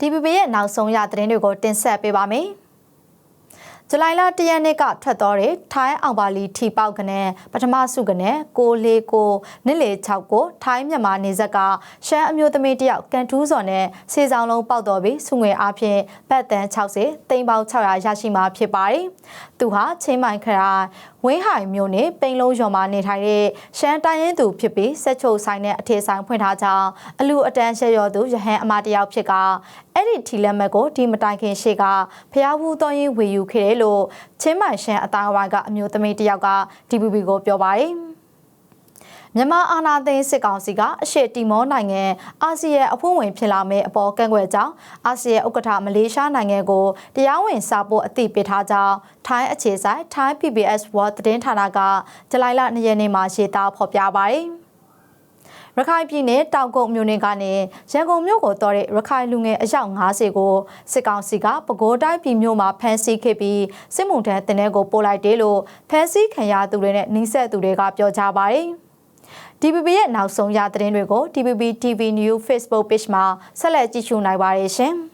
DPP ရဲ့နောက်ဆုံးရသတင်းတွေကိုတင်ဆက်ပေးပါမယ်။ ဇူလိုင်လ၁ရက်နေ့ကထွက်တော်တဲ့ထိုင်းအောင်ပါလီထီပေါက်ကနေပထမစုကနေ649နှစ်လေ6ကိုထိုင်းမြန်မာနေဆက်ကရှမ်းအမျိုးသမီးတယောက်ကန်ထူးစော်နဲ့စေဆောင်လုံးပေါက်တော်ပြီးစုငွေအားဖြင့်ဘတ်တန်60တိမ်ပေါက်600ရရှိမှာဖြစ်ပါတယ်။သူဟာချင်းမိုင်ခရိုင်ဝင်းဟိုင်မြို့နယ်ပိန်လုံးရွာမှာနေထိုင်တဲ့ရှမ်းတိုင်းရင်းသူဖြစ်ပြီးစက်ချုပ်ဆိုင်နဲ့အထေဆိုင်ဖွင့်ထားကြောင်းအလူအတန်းရှက်ရော်သူရဟန်းအမတယောက်ဖြစ်ကအဲ့ဒီထီလက်မက်ကိုဒီမတိုင်ခင်ရှေ့ကဖျားဘူးတော်ရင်ဝေယူခဲ့တယ်လို့ချင်းမိုင်ရှမ်းအသားဝိုင်းကအမျိုးသမီးတယောက်က DPP ကိုပြောပါတယ်မြန်မာအာဏာသိမ်းစစ်ကောင်စီကအရှေ့တီမောနိုင်ငံအာဆီယံအဖွဲ့ဝင်ဖြစ်လာမယ့်အပေါ်ကန့်ကွက်ကြောင်းအာဆီယံဥက္ကဋ္ဌမလေးရှားနိုင်ငံကိုတရားဝင်စာပို့အသိပေးထားကြောင်းထိုင်းအခြေစိုက် Thai PBS World သတင်းဌာနကဇူလိုင်လ2ရက်နေ့မှာရေးသားဖော်ပြပါတယ်။ ရခိုင်ပြည်နယ်တောင်ကုန်းမြို့နယ်ကနေရန်ကုန်မြို့ကိုတော်တဲ့ရခိုင်လူငယ်အယောက်90ကိုစစ်ကောင်စီကပဲခူးတိုင်းပြည်မြို့မှာဖမ်းဆီးခဲ့ပြီးစစ်မှုထမ်းတင်တဲ့ကိုပို့လိုက်တယ်လို့ဖမ်းဆီးခံရသူတွေနဲ့နှိစက်သူတွေကပြောကြပါတယ်။ DPP ရဲ့နောက်ဆုံးရသတင်းတွေကို DPP TV News Facebook Page မှာဆက်လက်ကြည့်ရှုနိုင်ပါတယ်ရှင်။